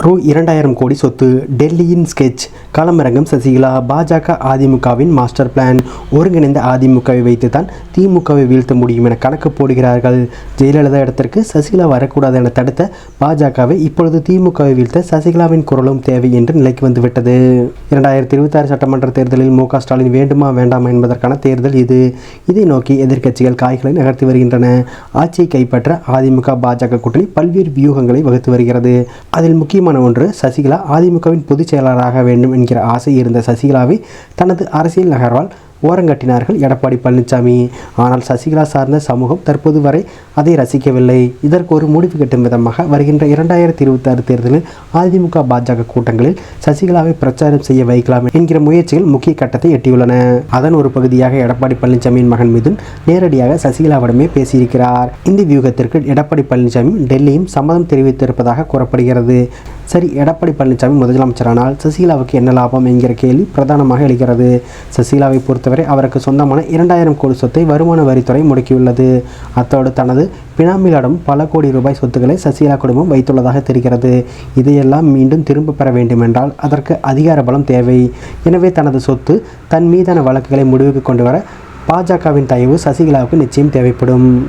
ரூ இரண்டாயிரம் கோடி சொத்து டெல்லியின் ஸ்கெட்ச் களமிறங்கும் சசிகலா பாஜக அதிமுகவின் மாஸ்டர் பிளான் ஒருங்கிணைந்த அதிமுகவை வைத்துதான் திமுகவை வீழ்த்த முடியும் என கணக்கு போடுகிறார்கள். ஜெயலலிதா இடத்திற்கு சசிகலா வரக்கூடாது என தடுத்த பாஜகவை இப்பொழுது திமுகவை வீழ்த்த சசிகலாவின் குரலும் தேவை என்று நிலைக்கு வந்துவிட்டது. இரண்டாயிரத்தி இருபத்தாறு சட்டமன்ற தேர்தலில் மு ஸ்டாலின் வேண்டுமா வேண்டாமா என்பதற்கான தேர்தல் இது. இதை நோக்கி எதிர்க்கட்சிகள் காய்களை நகர்த்தி வருகின்றன. ஆட்சியை கைப்பற்ற அதிமுக பாஜக கூட்டணி பல்வேறு வியூகங்களை வகுத்து வருகிறது. அதில் முக்கியமான ஒன்று சசிகலா அதிமுகவின் பொதுச் செயலாளராக வேண்டும் என்கிற ஆசை இருந்த சசிகலாவை தனது அரசியல் நகர்வால் ஓரங்கட்டினார்கள் எடப்பாடி பழனிசாமி ஆனால் சசிகலா சார்ந்த சமூகம் தற்போது வரை அதை ரசிக்கவில்லை. இதற்கு ஒரு முடிவு கட்டும் விதமாக வருகின்ற இரண்டாயிரத்தி இருபத்தாறு தேர்தலில் அதிமுக பாஜக கூட்டங்களில் சசிகலாவை பிரச்சாரம் செய்ய வைக்கலாம் என்கிற முயற்சிகள் முக்கிய கட்டத்தை எட்டியுள்ளன. அதன் ஒரு பகுதியாக எடப்பாடி பழனிசாமியின் மகன் மிதுன் நேரடியாக சசிகலாவிடமே பேசியிருக்கிறார். இந்த வியூகத்திற்கு எடப்பாடி பழனிசாமி டெல்லியும் சம்மதம் தெரிவித்திருப்பதாக கூறப்படுகிறது. சரி எடப்பாடி பழனிசாமி முதலமைச்சரானால் சசிகலாவுக்கு என்ன லாபம் என்கிற கேள்வி பிரதானமாக எழுகிறது. சசிகலாவை பொறுத்தவரை அவருக்கு சொந்தமான இரண்டாயிரம் கோடி சொத்தை வருமான வரித்துறை முடக்கியுள்ளது. அத்தோடு தனது பினாமிகளிடம் பல கோடி ரூபாய் சொத்துக்களை சசிகலா குடும்பம் வைத்துள்ளதாக தெரிகிறது. இதையெல்லாம் மீண்டும் திரும்ப பெற வேண்டுமென்றால் அதற்கு அதிகார பலம் தேவை. எனவே தனது சொத்து தன் மீதான வழக்குகளை முடிவுக்கு கொண்டு வர பாஜகவின் தயவு சசிகலாவுக்கு நிச்சயம் தேவைப்படும்.